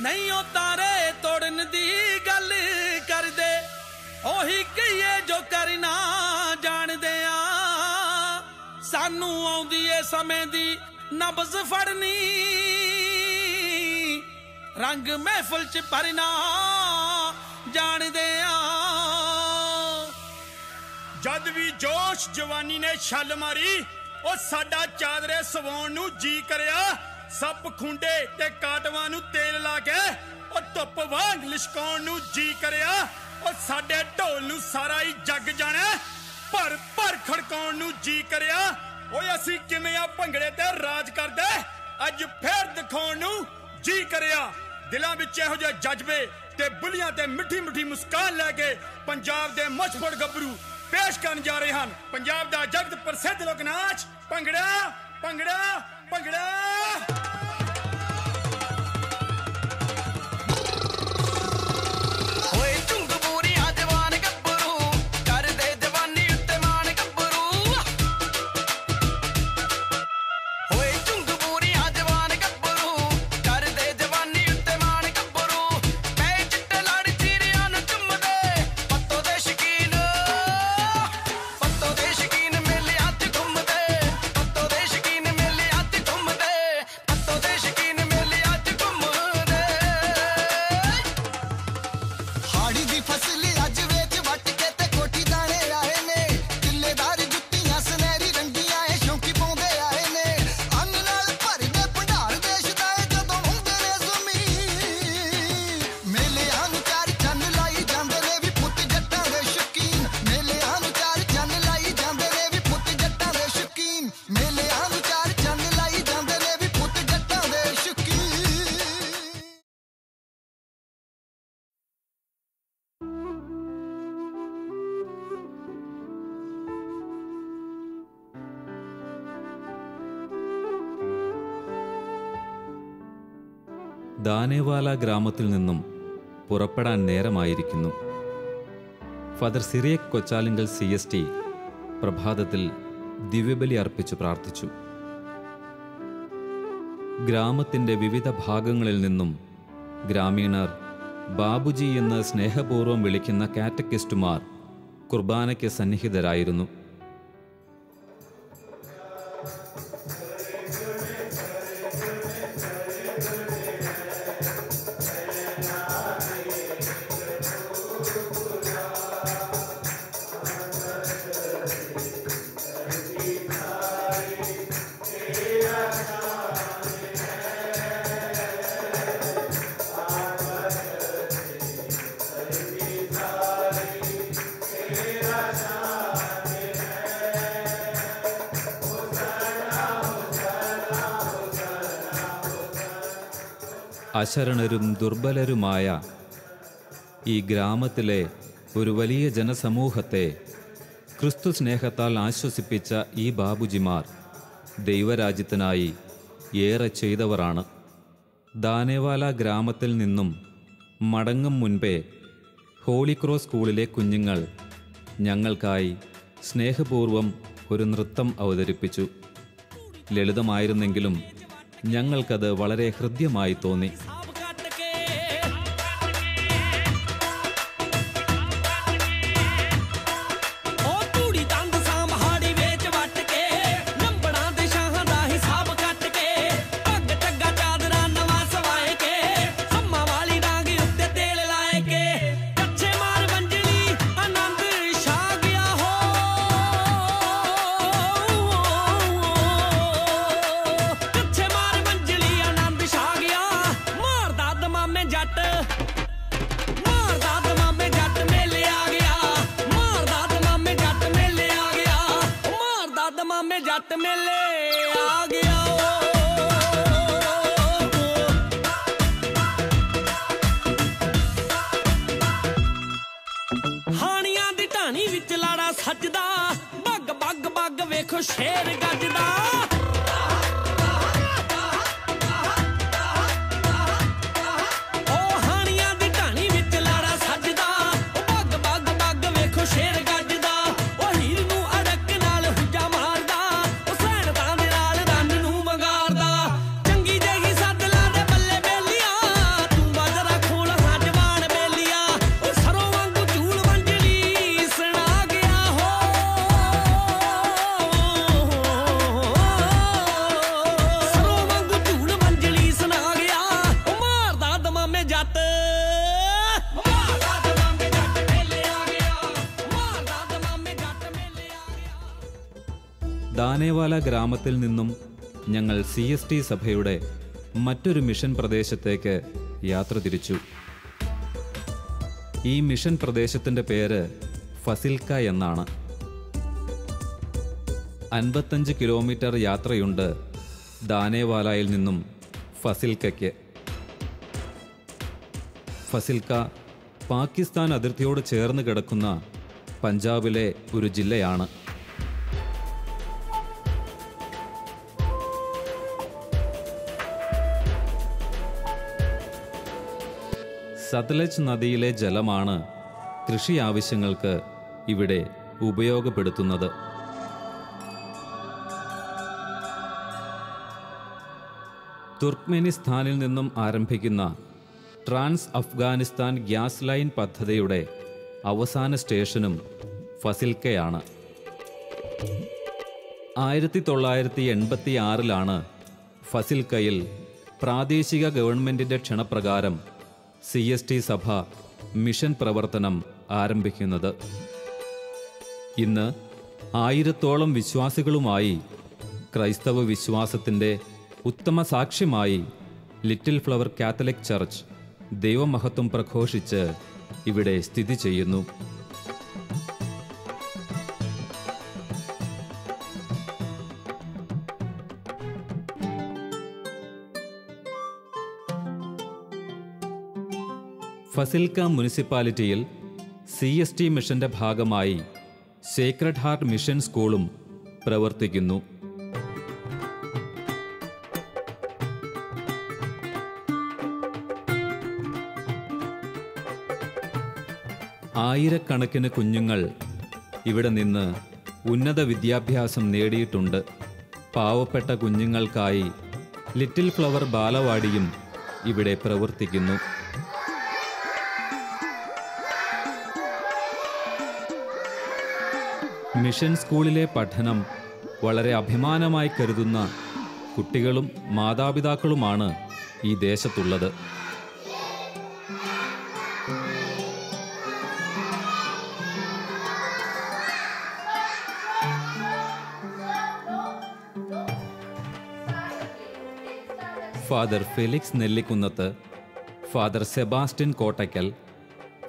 ਨਹੀਂ ਉਹ ਤਾਰੇ ਤੋੜਨ ਦੀ ਗੱਲ ਕਰਦੇ। ਉਹੀ ਕਹੀਏ ਜੋ ਕਰਨਾ ਜਾਣਦੇ ਆ। ਸਾਨੂੰ ਆਉਂਦੀ ਏ ਸਮੇਂ ਦੀ ਨਬਜ਼ ਫੜਨੀ। ਰੰਗ ਮਹਿਫਲ ਚ ਭਰਨਾ ਜਾਣਦੇ ਆ। ਜਦ ਵੀ ਜੋਸ਼ ਜਵਾਨੀ ਨੇ ਛੱਲ ਮਾਰੀ, ਉਹ ਸਾਡਾ ਚਾਦਰੇ ਸਵਾਉਣ ਨੂੰ ਜੀ ਕਰਿਆ। ਸੱਪ ਖੁੰਡੇ ਤੇ ਕਾਟਵਾਂ ਨੂੰ ਤੇਲ ਲਾ ਕੇ ਉਹ ਧੁੱਪ ਵਾਂਗ ਲਿਸ਼ਕਾਉਣ ਨੂੰ ਜੀ ਕਰਿਆ। ਉਹ ਸਾਡੇ ਢੋਲ ਨੂੰ ਸਾਰਾ ਹੀ ਜੱਗ ਜਾਣਾ। ਭਰ ਭਰ ਖੜਕਾਉਣ ਨੂੰ ਜੀ ਕਰਿਆ। ਓਏ ਅਸੀਂ ਕਿਵੇਂ ਆ ਭੰਗੜੇ ਤੇ ਰਾਜ ਕਰਦੇ? ਅੱਜ ਫੇਰ ਦਿਖਾਉਣ ਨੂੰ ਜੀ ਕਰਿਆ। ਦਿਲਾਂ ਵਿੱਚ ਇਹੋ ਜਿਹੇ ਜਜ਼ਬੇ ਤੇ ਬੁਲੀਆਂ ਤੇ ਮਿੱਠੀ ਮਿੱਠੀ ਮੁਸਕਾਨ ਲੈ ਕੇ ਪੰਜਾਬ ਦੇ ਮਸ਼ਹੂਰ ਗੱਭਰੂ ਪੇਸ਼ ਕਰਨ ਜਾ ਰਹੇ ਹਨ। ਪੰਜਾਬ ਦਾ ਜਗਤ ਪ੍ਰਸਿੱਧ ਲੋਕ ਨਾਚ ਭੰਗੜਾ ਭੰਗੜਾ ਭੰਗੜਾ। ദാനേവാല ഗ്രാമത്തിൽ നിന്നും പുറപ്പെടാൻ നേരമായിരിക്കുന്നു. Father Cyriac Kochalinkal C S T പ്രഭാതത്തിൽ ദിവ്യബലി അർപ്പിച്ചു പ്രാർത്ഥിച്ചു. ഗ്രാമത്തിന്റെ വിവിധ ഭാഗങ്ങളിൽ നിന്നും ഗ്രാമീണർ ബാബുജി എന്ന് സ്നേഹപൂർവം വിളിക്കുന്ന കാറ്റക്കിസ്റ്റുമാർ കുർബാനയ്ക്ക് സന്നിഹിതരായിരുന്നു. അശരണരും ദുർബലരുമായ ഈ ഗ്രാമത്തിലെ ഒരു വലിയ ജനസമൂഹത്തെ ക്രിസ്തു സ്നേഹത്താൽ ആശ്വസിപ്പിച്ച ഈ ബാബുജിമാർ ദൈവരാജ്യത്തിനായി ഏറെ ചെയ്തവരാണ്. ദാനേവാല ഗ്രാമത്തിൽ നിന്നും മടങ്ങും മുൻപേ ഹോളി ക്രോസ് സ്കൂളിലെ കുഞ്ഞുങ്ങൾ ഞങ്ങൾക്കായി സ്നേഹപൂർവം ഒരു നൃത്തം അവതരിപ്പിച്ചു. ലളിതമായിരുന്നെങ്കിലും ഞങ്ങൾക്കത് വളരെ ഹൃദ്യമായി തോന്നി ਲਾਰਾ ਸੱਜਦਾ। ਬੱਗ ਬੱਗ ਬੱਗ ਵੇਖੋ ਸ਼ੇਰ ਗੱਜਦਾ। ദാനേവാല ഗ്രാമത്തിൽ നിന്നും ഞങ്ങൾ സി എസ് ടി സഭയുടെ മറ്റൊരു മിഷൻ പ്രദേശത്തേക്ക് യാത്ര തിരിച്ചു. ഈ മിഷൻ പ്രദേശത്തിന്റെ പേര് ഫസിൽക്ക എന്നാണ്. അൻപത്തഞ്ച് കിലോമീറ്റർ യാത്രയുണ്ട് ദാനേവാലയിൽ നിന്നും ഫസിൽക്കയ്ക്ക്. ഫസിൽക്ക പാകിസ്ഥാൻ അതിർത്തിയോട് ചേർന്ന് കിടക്കുന്ന പഞ്ചാബിലെ ഒരു ജില്ലയാണ്. സത്ലജ് നദിയിലെ ജലമാണ് കൃഷി ആവശ്യങ്ങൾക്ക് ഇവിടെ ഉപയോഗപ്പെടുത്തുന്നത്. തുർക്ക്മെനിസ്ഥാനിൽ നിന്നും ആരംഭിക്കുന്ന ട്രാൻസ് അഫ്ഗാനിസ്ഥാൻ ഗ്യാസ് ലൈൻ പദ്ധതിയുടെ അവസാന സ്റ്റേഷനും ഫസിൽക്കയാണ്. ആയിരത്തി തൊള്ളായിരത്തി എൺപത്തി ആറിലാണ് ഫസിൽക്കയിൽ പ്രാദേശിക ഗവൺമെന്റിന്റെ ക്ഷണപ്രകാരം സി എസ് ടി സഭ മിഷൻ പ്രവർത്തനം ആരംഭിക്കുന്നത്. ഇന്ന് ആയിരത്തോളം വിശ്വാസികളുമായി ക്രൈസ്തവ വിശ്വാസത്തിന്റെ ഉത്തമ സാക്ഷ്യമായി ലിറ്റിൽ ഫ്ലവർ കാത്തലിക് ചർച്ച് ദൈവമഹത്വം പ്രഘോഷിച്ച് ഇവിടെ സ്ഥിതി ചെയ്യുന്നു. ഫസിൽക്ക മുനിസിപ്പാലിറ്റിയിൽ സി എസ് ടി മിഷന്റെ ഭാഗമായി സേക്രഡ് ഹാർട്ട് മിഷൻ സ്കൂളും പ്രവർത്തിക്കുന്നു. ആയിരക്കണക്കിന് കുഞ്ഞുങ്ങൾ ഇവിടെ നിന്ന് ഉന്നത വിദ്യാഭ്യാസം നേടിയിട്ടുണ്ട്. പാവപ്പെട്ട കുഞ്ഞുങ്ങൾക്കായി ലിറ്റിൽ ഫ്ലവർ ബാലവാടിയും ഇവിടെ പ്രവർത്തിക്കുന്നു. മിഷൻ സ്കൂളിലെ പഠനം വളരെ അഭിമാനമായി കരുതുന്ന കുട്ടികളും മാതാപിതാക്കളുമാണ് ഈ ദേശത്തുള്ളത്. Father Felix Nellikunnath father Sebastian Kottakkal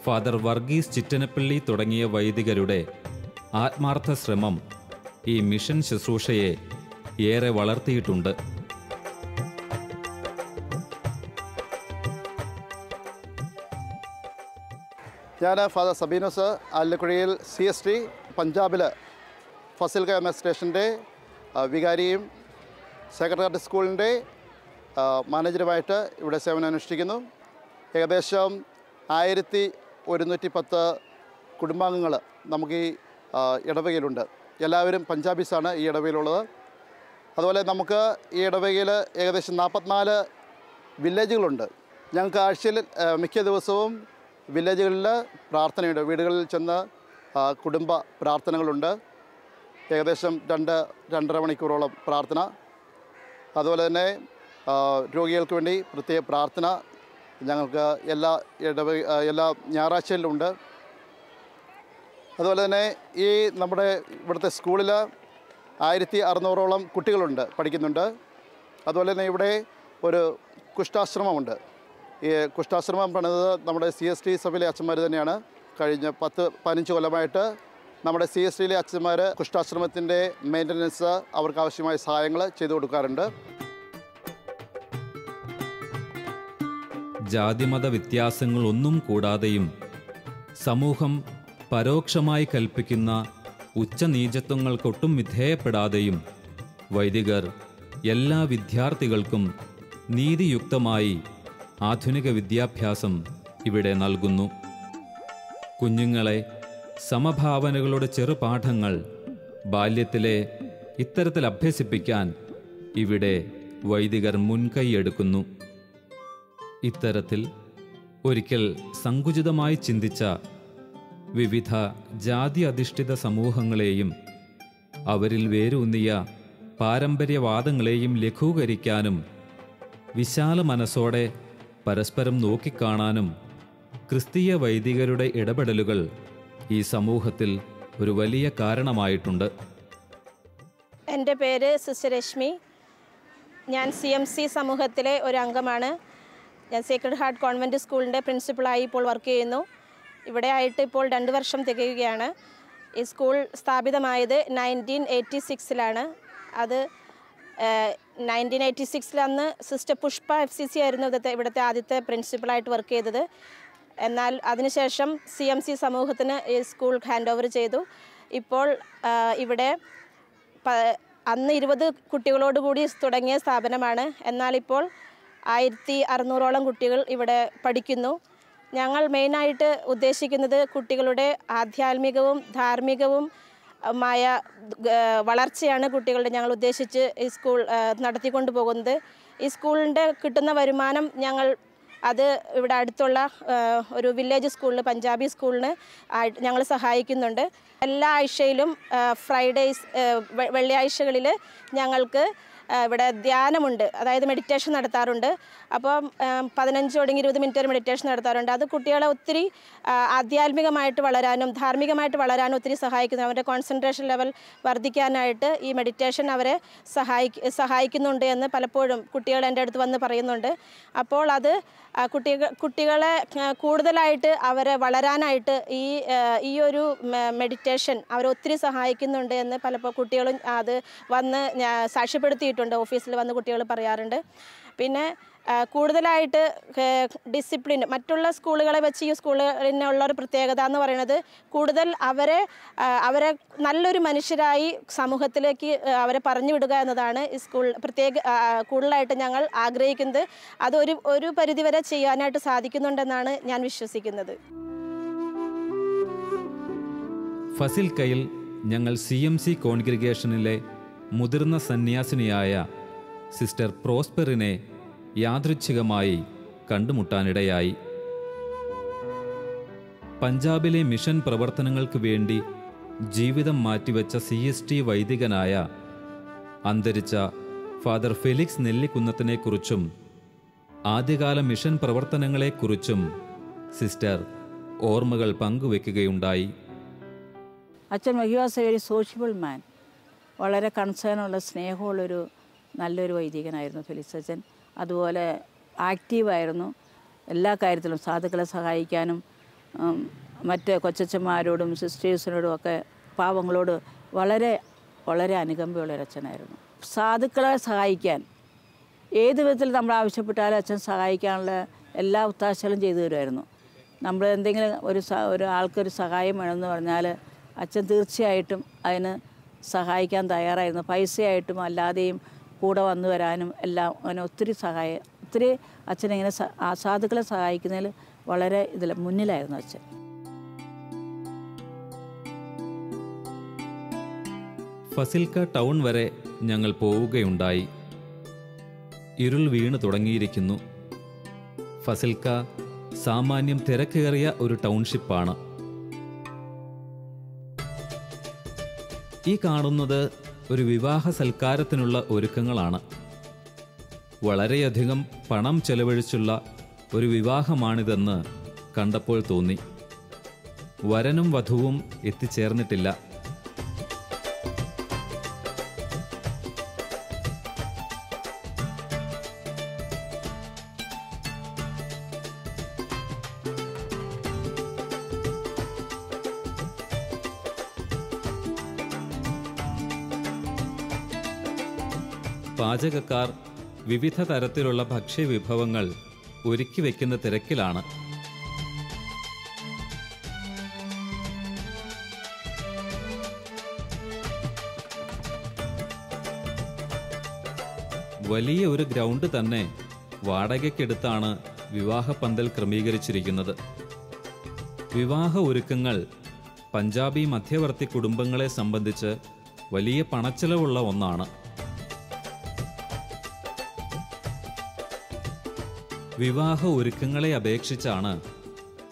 father Varghese Chittanappally തുടങ്ങിയ വൈദികരുടെ ആത്മാർത്ഥ ശ്രമം ഈ മിഷൻ ശുശ്രൂഷയെ ഏറെ വളർത്തിയിട്ടുണ്ട്. ഞാൻ father Sabinos Alakkuzhayil C S T പഞ്ചാബിൽ ഫസിൽ എസ് സ്റ്റേഷന്റെ വികാരിയും സെക്രട്ടറി സ്കൂളിന്റെ മാനേജറുമായിട്ട് ഇവിടെ സേവനം അനുഷ്ഠിക്കുന്നു. ഏകദേശം ആയിരത്തി ഒരുന്നൂറ്റി പത്ത് കുടുംബാംഗങ്ങൾ നമുക്ക് ഈ ഇടവകയിലുണ്ട്. എല്ലാവരും പഞ്ചാബീസാണ് ഈ ഇടവകയിലുള്ളത് അതുപോലെ നമുക്ക് ഈ ഇടവകയിൽ ഏകദേശം നാൽപ്പത്തിനാല് വില്ലേജുകളുണ്ട്. ഞങ്ങൾക്ക് ആഴ്ചയിൽ മിക്ക ദിവസവും വില്ലേജുകളിൽ പ്രാർത്ഥനയുണ്ട്. വീടുകളിൽ ചെന്ന് കുടുംബ പ്രാർത്ഥനകളുണ്ട്. ഏകദേശം രണ്ട് രണ്ടര മണിക്കൂറോളം പ്രാർത്ഥന. അതുപോലെ തന്നെ രോഗികൾക്ക് വേണ്ടി പ്രത്യേക പ്രാർത്ഥന ഞങ്ങൾക്ക് എല്ലാ ഇടവ എല്ലാ ഞായറാഴ്ചയിലും ഉണ്ട്. അതുപോലെ തന്നെ ഈ നമ്മുടെ ഇവിടുത്തെ സ്കൂളിൽ ആയിരത്തി അറുന്നൂറോളം കുട്ടികളുണ്ട് പഠിക്കുന്നുണ്ട്. അതുപോലെ തന്നെ ഇവിടെ ഒരു കുഷ്ടാശ്രമമുണ്ട്. ഈ കുഷ്ടാശ്രമം പണിതത് നമ്മുടെ സി എസ് ടി സഭയിലെ അച്ഛന്മാർ തന്നെയാണ്. കഴിഞ്ഞ പത്ത് പതിനഞ്ച് കൊല്ലമായിട്ട് നമ്മുടെ സി എസ് ടിയിലെ അച്ഛന്മാർ കുഷ്ടാശ്രമത്തിന്റെ മെയിന്റനൻസ് അവർക്ക് ആവശ്യമായ സഹായങ്ങൾ ചെയ്തു കൊടുക്കാറുണ്ട്. ജാതിമത വ്യത്യാസങ്ങളൊന്നും കൂടാതെയും സമൂഹം പരോക്ഷമായി കൽപ്പിക്കുന്ന ഉച്ചനീചത്വങ്ങൾക്കൊട്ടും വിധേയപ്പെടാതെയും വൈദികർ എല്ലാ വിദ്യാർത്ഥികൾക്കും നീതിയുക്തമായി ആധുനിക വിദ്യാഭ്യാസം ഇവിടെ നൽകുന്നു. കുഞ്ഞുങ്ങളെ സമഭാവനകളുടെ ചെറുപാഠങ്ങൾ ബാല്യത്തിലെ ഇത്തരത്തിൽ അഭ്യസിപ്പിക്കാൻ ഇവിടെ വൈദികർ മുൻകൈയെടുക്കുന്നു ഇത്തരത്തിൽ ഒരിക്കൽ സങ്കുചിതമായി ചിന്തിച്ച വിവിധ ജാതി അധിഷ്ഠിത സമൂഹങ്ങളെയും അവരിൽ വേരൂന്നിയ പാരമ്പര്യവാദങ്ങളെയും ലഘൂകരിക്കാനും വിശാല മനസ്സോടെ പരസ്പരം നോക്കിക്കാണാനും ക്രിസ്തീയ വൈദികരുടെ ഇടപെടലുകൾ ഈ സമൂഹത്തിൽ ഒരു വലിയ കാരണമായിട്ടുണ്ട്. എന്റെ പേര് സിസ്റ്റർ രശ്മി ഞാൻ സി എം സി സമൂഹത്തിലെ ഒരു അംഗമാണ്. ഞാൻ സേക്രഡ് ഹാർട്ട് കോൺവെന്റ് സ്കൂളിന്റെ പ്രിൻസിപ്പളായി ഇപ്പോൾ വർക്ക് ചെയ്യുന്നു. ഇവിടെ ആയിട്ട് ഇപ്പോൾ രണ്ട് വർഷം തികയുകയാണ്. ഈ സ്കൂൾ സ്ഥാപിതമായത് നയന്റീൻ എയ്റ്റി സിക്സിലാണ്. അത് നയന്റീൻ എയ്റ്റി സിക്സിൽ അന്ന് sister Pushpa F C C ആയിരുന്നു ഇവിടുത്തെ ഇവിടുത്തെ ആദ്യത്തെ പ്രിൻസിപ്പളായിട്ട് വർക്ക് ചെയ്തത്. എന്നാൽ അതിനുശേഷം സി എം സി സമൂഹത്തിന് ഈ സ്കൂൾ ഹാൻഡ് ഓവർ ചെയ്തു. ഇപ്പോൾ ഇവിടെ അന്ന് ഇരുപത് കുട്ടികളോടുകൂടി തുടങ്ങിയ സ്ഥാപനമാണ്. എന്നാൽ ഇപ്പോൾ ആയിരത്തി അറുന്നൂറോളം കുട്ടികൾ ഇവിടെ പഠിക്കുന്നു. ഞങ്ങൾ മെയിനായിട്ട് ഉദ്ദേശിക്കുന്നത് കുട്ടികളുടെ ആധ്യാത്മികവും ധാർമ്മികവും മായ വളർച്ചയാണ് കുട്ടികളുടെ ഞങ്ങൾ ഉദ്ദേശിച്ച് ഈ സ്കൂൾ നടത്തിക്കൊണ്ട് പോകുന്നത്. ഈ സ്കൂളിന്റെ കിട്ടുന്ന വരുമാനം ഞങ്ങൾ അത് ഇവിടെ അടുത്തുള്ള ഒരു വില്ലേജ് സ്കൂളിൽ പഞ്ചാബി സ്കൂളിന് ഞങ്ങൾ സഹായിക്കുന്നുണ്ട്. എല്ലാ ആഴ്ചയിലും ഫ്രൈഡേയ്സ് വെള്ളിയാഴ്ചകളിൽ ഞങ്ങൾക്ക് ഇവിടെ ധ്യാനമുണ്ട്. അതായത് മെഡിറ്റേഷൻ നടത്താറുണ്ട്. അപ്പോൾ പതിനഞ്ച് തുടങ്ങി ഇരുപത് മിനിറ്റ് വരെ മെഡിറ്റേഷൻ നടത്താറുണ്ട്. അത് കുട്ടികളെ ഒത്തിരി ആധ്യാത്മികമായിട്ട് വളരാനും ധാർമ്മികമായിട്ട് വളരാനും ഒത്തിരി സഹായിക്കുന്നു. അവരുടെ കോൺസെൻട്രേഷൻ ലെവൽ വർദ്ധിക്കാനായിട്ട് ഈ മെഡിറ്റേഷൻ അവരെ സഹായിക്ക സഹായിക്കുന്നുണ്ട് എന്ന് പലപ്പോഴും കുട്ടികൾ എന്റെ അടുത്ത് വന്ന് പറയുന്നുണ്ട്. അപ്പോൾ അത് കുട്ടികൾ കുട്ടികളെ കൂടുതലായിട്ട് അവരെ വളരാനായിട്ട് ഈ ഈ ഒരു മെഡിറ്റേഷൻ അവരെ ഒത്തിരി സഹായിക്കുന്നുണ്ട് എന്ന് പലപ്പോൾ കുട്ടികളും അത് വന്ന് ഞാൻ സാക്ഷ്യപ്പെടുത്തിയിട്ടുണ്ട് ഓഫീസിൽ വന്ന് കുട്ടികൾ പറയാറുണ്ട്. പിന്നെ കൂടുതലായിട്ട് ഡിസിപ്ലിൻ മറ്റുള്ള സ്കൂളുകളെ വെച്ച് ഈ സ്കൂളിനുള്ള ഒരു പ്രത്യേകത എന്ന് പറയുന്നത് കൂടുതൽ അവരെ അവരെ നല്ലൊരു മനുഷ്യരായി സമൂഹത്തിലേക്ക് അവരെ പറഞ്ഞു വിടുക എന്നതാണ് ഈ സ്കൂൾ പ്രത്യേക കൂടുതലായിട്ട് ഞങ്ങൾ ആഗ്രഹിക്കുന്നത്. അതൊരു ഒരു പരിധിവരെ ചെയ്യാനായിട്ട് സാധിക്കുന്നുണ്ടെന്നാണ് ഞാൻ വിശ്വസിക്കുന്നത്. ഫസിൽ കയ്യിൽ ഞങ്ങൾ സി എം സി കോൺഗ്രിഗേഷനിലെ മുതിർന്ന സന്യാസിനിയായ സിസ്റ്റർ പ്രോസ്പെറിനെ യാദൃച്ഛികമായി കണ്ടുമുട്ടാനിടയായി. പഞ്ചാബിലെ മിഷൻ പ്രവർത്തനങ്ങൾക്ക് വേണ്ടി ജീവിതം മാറ്റിവെച്ച സി എസ് ടി വൈദികനായ അന്തരിച്ച ഫാദർ ഫെലിക്സ് നെല്ലിക്കുന്നത്തിനെക്കുറിച്ചും ആദ്യകാല മിഷൻ പ്രവർത്തനങ്ങളെക്കുറിച്ചും സിസ്റ്റർ ഓർമ്മകൾ പങ്കുവെക്കുകയുണ്ടായി. അച്ഛൻ വെരി സോഷ്യബിൾ മാൻ വളരെ കൺസേണുള്ള സ്നേഹമുള്ളൊരു നല്ലൊരു വൈദികനായിരുന്നു ഫെലിസച്ചൻ അതുപോലെ ആക്റ്റീവായിരുന്നു എല്ലാ കാര്യത്തിലും സാധുക്കളെ സഹായിക്കാനും മറ്റ് കൊച്ചച്ചന്മാരോടും സിസ്റ്റേഴ്സിനോടും ഒക്കെ പാവങ്ങളോട് വളരെ വളരെ അനുകമ്പയുള്ള അച്ഛനായിരുന്നു. സാധുക്കളെ സഹായിക്കാൻ ഏത് വിധത്തിൽ നമ്മൾ ആവശ്യപ്പെട്ടാലും അച്ഛൻ സഹായിക്കാനുള്ള എല്ലാ ഒത്താശകളും ചെയ്തു തരുമായിരുന്നു. നമ്മൾ എന്തെങ്കിലും ഒരു ഒരാൾക്കൊരു സഹായം വേണമെന്ന് പറഞ്ഞാൽ അച്ഛൻ തീർച്ചയായിട്ടും അതിന് സഹായിക്കാൻ തയ്യാറായിരുന്നു. പൈസയായിട്ടും അല്ലാതെയും കൂടെ വന്നു വരാനും എല്ലാം അങ്ങനെ ഒത്തിരി സഹായം ഒത്തിരി അച്ഛനിങ്ങനെ സാധുക്കളെ സഹായിക്കുന്നതിൽ വളരെ ഇതിൽ മുന്നിലായിരുന്നു അച്ഛൻ. ഫസിൽക്ക ടൗൺ വരെ ഞങ്ങൾ പോവുകയുണ്ടായി. ഇരുൾ വീണ് തുടങ്ങിയിരിക്കുന്നു. ഫസിൽക്ക സാമാന്യം തിരക്കേറിയ ഒരു ടൗൺഷിപ്പാണ്. ഈ കാണുന്നത് ഒരു വിവാഹ സൽക്കാരത്തിനുള്ള ഒരുക്കങ്ങളാണ്. വളരെയധികം പണം ചെലവഴിച്ചുള്ള ഒരു വിവാഹമാണിതെന്ന് കണ്ടപ്പോൾ തോന്നി. വരനും വധുവും എത്തിച്ചേർന്നിട്ടില്ല. പാചകക്കാർ വിവിധ തരത്തിലുള്ള ഭക്ഷ്യവിഭവങ്ങൾ ഒരുക്കി വെക്കുന്ന തിരക്കിലാണ്. വലിയ ഒരു ഗ്രൗണ്ട് തന്നെ വാടകയ്ക്കെടുത്താണ് വിവാഹപ്പന്തൽ ക്രമീകരിച്ചിരിക്കുന്നത്. വിവാഹ ഒരുക്കങ്ങൾ പഞ്ചാബി മധ്യവർത്തി കുടുംബങ്ങളെ സംബന്ധിച്ച് വലിയ പണച്ചെലവുള്ള ഒന്നാണ്. വിവാഹ ഒരുക്കങ്ങളെ അപേക്ഷിച്ചാണ്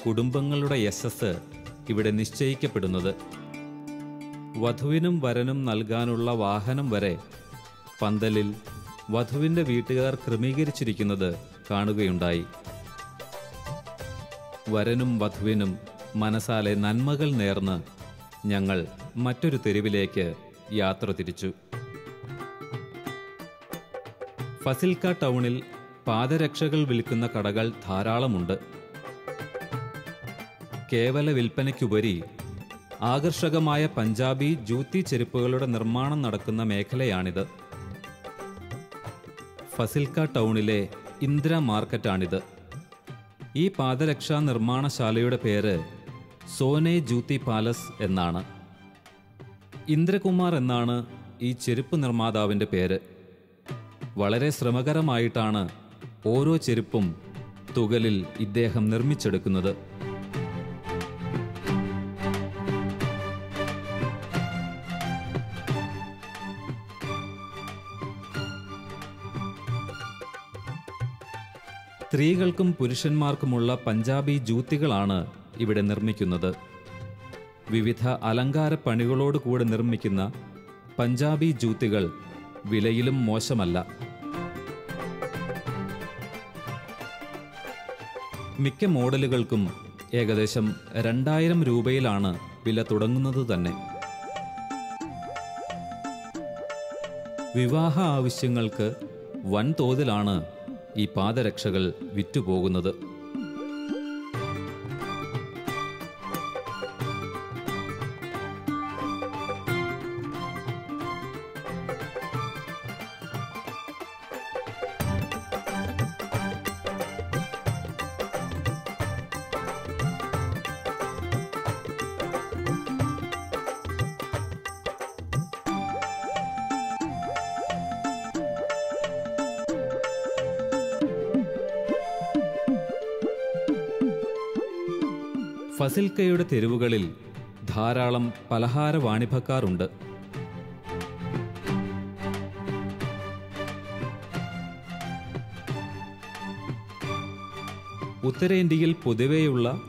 കുടുംബങ്ങളുടെ യശസ് ഇവിടെ നിശ്ചയിക്കപ്പെടുന്നത്. വധുവിനും വരനും നൽകാനുള്ള വാഹനം വരെ പന്തലിൽ വധുവിന്റെ വീട്ടുകാർ ക്രമീകരിച്ചിരിക്കുന്നത് കാണുകയുണ്ടായി. വരനും വധുവിനും മനസാലെ നന്മകൾ നേർന്ന് ഞങ്ങൾ മറ്റൊരു തെരുവിലേക്ക് യാത്ര തിരിച്ചു. ഫസിൽക്ക ടൗണിൽ പാദരക്ഷകൾ വിൽക്കുന്ന കടകൾ ധാരാളമുണ്ട്. കേവല വിൽപ്പനയ്ക്കുപരി ആകർഷകമായ പഞ്ചാബി ജൂത്തി ചെരുപ്പുകളുടെ നിർമ്മാണം നടക്കുന്ന മേഖലയാണിത്. ഫസിൽക്ക ടൗണിലെ ഇന്ദ്ര മാർക്കറ്റാണിത്. ഈ പാദരക്ഷാ നിർമ്മാണശാലയുടെ പേര് സോനെ ജൂത്തി പാലസ് എന്നാണ്. ഇന്ദ്രകുമാർ എന്നാണ് ഈ ചെരുപ്പ് നിർമ്മാതാവിന്റെ പേര്. വളരെ ശ്രമകരമായിട്ടാണ് ഓരോ ചെരുപ്പും തുകലിൽ ഇദ്ദേഹം നിർമ്മിച്ചെടുക്കുന്നത്. സ്ത്രീകൾക്കും പുരുഷന്മാർക്കുമുള്ള പഞ്ചാബി ജൂത്തികളാണ് ഇവിടെ നിർമ്മിക്കുന്നത്. വിവിധ അലങ്കാര പണികളോടുകൂടെ നിർമ്മിക്കുന്ന പഞ്ചാബി ജൂത്തികൾ വിലയിലും മോശമല്ല. മിക്ക മോഡലുകൾക്കും ഏകദേശം രണ്ടായിരം രൂപയിലാണ് വില തുടങ്ങുന്നത് തന്നെ. വിവാഹ ആവശ്യങ്ങൾക്ക് വൻതോതിലാണ് ഈ പാദരക്ഷകൾ വിറ്റുപോകുന്നത്. ഫസിൽക്കയുടെ തെരുവുകളിൽ ധാരാളം പലഹാര വാണിഭക്കാറുണ്ട് ഉത്തരേന്ത്യയിൽ പൊതുവെയുള്ള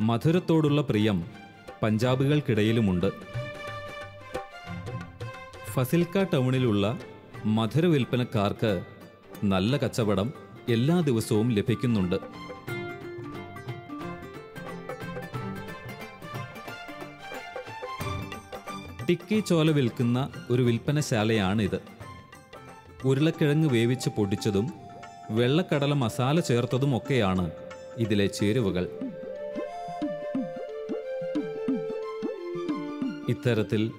മധുരത്തോടുള്ള പ്രിയം പഞ്ചാബികൾക്കിടയിലുമുണ്ട്. ഫസിൽക്ക ടൗണിലുള്ള മധുര വിൽപ്പനക്കാർക്ക് നല്ല കച്ചവടം എല്ലാ ദിവസവും ലഭിക്കുന്നുണ്ട്. ടിക്കി ചോല വിൽക്കുന്ന ഒരു വിൽപ്പനശാലയാണിത്. ഉരുളക്കിഴങ്ങ് വേവിച്ച് പൊടിച്ചതും വെള്ളക്കടല മസാല ചേർത്തതുമൊക്കെയാണ് ഇതിലെ ചേരുവകൾ. ഇത്തരത്തിൽ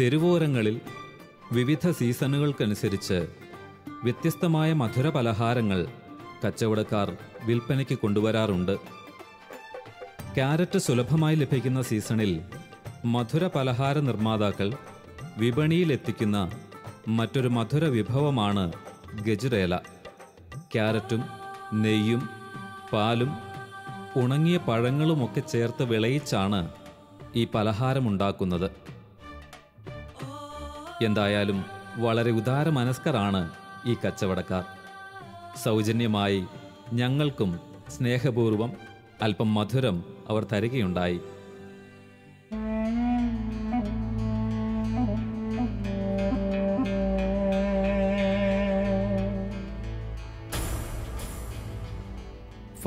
തെരുവോരങ്ങളിൽ വിവിധ സീസണുകൾക്കനുസരിച്ച് വ്യത്യസ്തമായ മധുര പലഹാരങ്ങൾ കച്ചവടക്കാർ വിൽപ്പനയ്ക്ക് കൊണ്ടുവരാറുണ്ട്. ക്യാരറ്റ് സുലഭമായി ലഭിക്കുന്ന സീസണിൽ മധുര പലഹാര നിർമ്മാതാക്കൾ വിപണിയിലെത്തിക്കുന്ന മറ്റൊരു മധുര വിഭവമാണ് ഗജുരേല. ക്യാരറ്റും നെയ്യും പാലും ഉണങ്ങിയ പഴങ്ങളുമൊക്കെ ചേർത്ത് വിളയിച്ചാണ് ഈ പലഹാരമുണ്ടാക്കുന്നത്. എന്തായാലും വളരെ ഉദാര മനസ്കരാണ് ഈ കച്ചവടക്കാർ. സൗജന്യമായി ഞങ്ങൾക്കും സ്നേഹപൂർവം അല്പം മധുരം അവർ തരികയുണ്ടായി.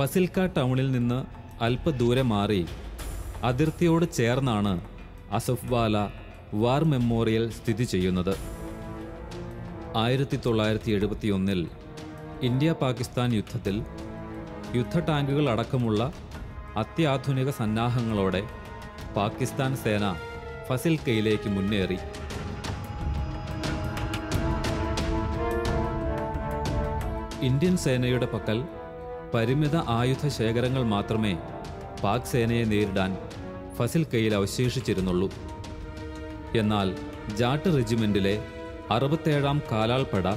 ഫസിൽക്ക ടൗണിൽ നിന്ന് അല്പദൂരെ മാറി അതിർത്തിയോട് ചേർന്നാണ് അസഫ്വാല വാർ മെമ്മോറിയൽ സ്ഥിതി ചെയ്യുന്നത്. ആയിരത്തി തൊള്ളായിരത്തി എഴുപത്തിയൊന്നിൽ ഇന്ത്യ പാകിസ്ഥാൻ യുദ്ധത്തിൽ യുദ്ധ ടാങ്കുകൾ അടക്കമുള്ള അത്യാധുനിക സന്നാഹങ്ങളോടെ പാകിസ്ഥാൻ സേന ഫസിൽക്കയിലേക്ക് മുന്നേറി. ഇന്ത്യൻ സേനയുടെ പക്കൽ പരിമിത ആയുധ ശേഖരങ്ങൾ മാത്രമേ പാക് സേനയെ നേരിടാൻ ഫസിൽ കയ്യിൽ അവശേഷിച്ചിരുന്നുള്ളൂ. എന്നാൽ ജാട്ട് റെജിമെന്റിലെ അറുപത്തേഴാം കാലാൾപ്പട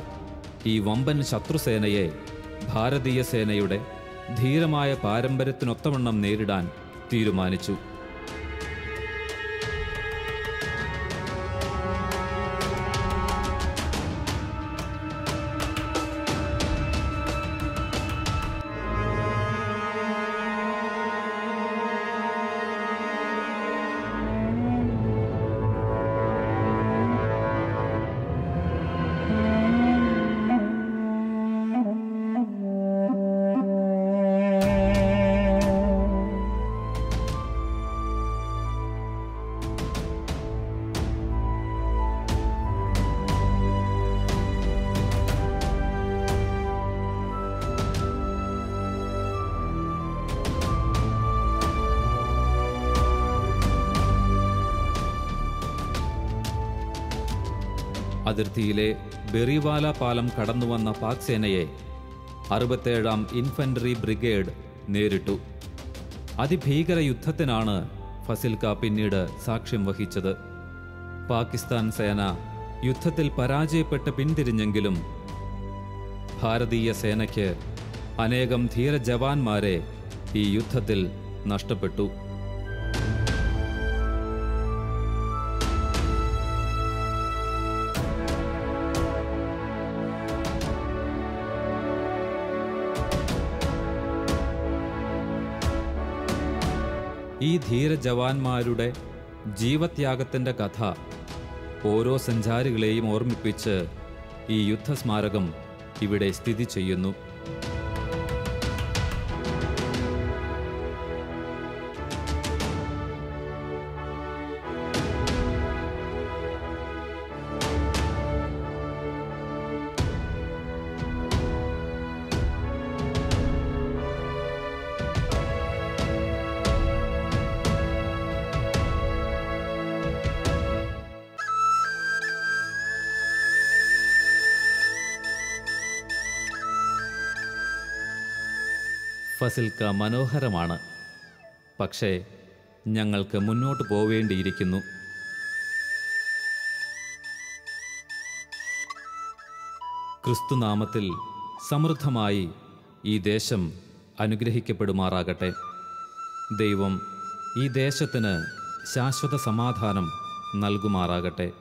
ഈ വമ്പൻ ശത്രുസേനയെ ഭാരതീയ സേനയുടെ ധീരമായ പാരമ്പര്യത്തിനൊത്തവണ്ണം നേരിടാൻ തീരുമാനിച്ചു. അതിർത്തിയിലെ ബെറിവാല പാലം കടന്നുവന്ന പാക് സേനയെ അറുപത്തേഴാം ഇൻഫൻട്രി ബ്രിഗേഡ് നേരിട്ടു. അതിഭീകര യുദ്ധത്തിനാണ് ഫസിൽക്ക പിന്നീട് സാക്ഷ്യം വഹിച്ചത്. പാകിസ്ഥാൻ സേന യുദ്ധത്തിൽ പരാജയപ്പെട്ട് പിന്തിരിഞ്ഞെങ്കിലും ഭാരതീയ സേനയ്ക്ക് അനേകം ധീര ജവാന്മാരെ ഈ യുദ്ധത്തിൽ നഷ്ടപ്പെട്ടു. ഈ ധീര ജവാന്മാരുടെ ജീവത്യാഗത്തിന്റെ കഥ ഓരോ സഞ്ചാരികളെയും ഓർമ്മിപ്പിച്ച് ഈ യുദ്ധസ്മാരകം ഇവിടെ സ്ഥിതി ചെയ്യുന്നു. ഫസിൽക്ക മനോഹരമാണ്. പക്ഷേ ഞങ്ങൾക്ക് മുന്നോട്ട് പോവേണ്ടിയിരിക്കുന്നു. ക്രിസ്തുനാമത്തിൽ സമൃദ്ധമായി ഈ ദേശം അനുഗ്രഹിക്കപ്പെടുമാറാകട്ടെ. ദൈവം ഈ ദേശത്തിന് ശാശ്വത സമാധാനം നൽകുമാറാകട്ടെ.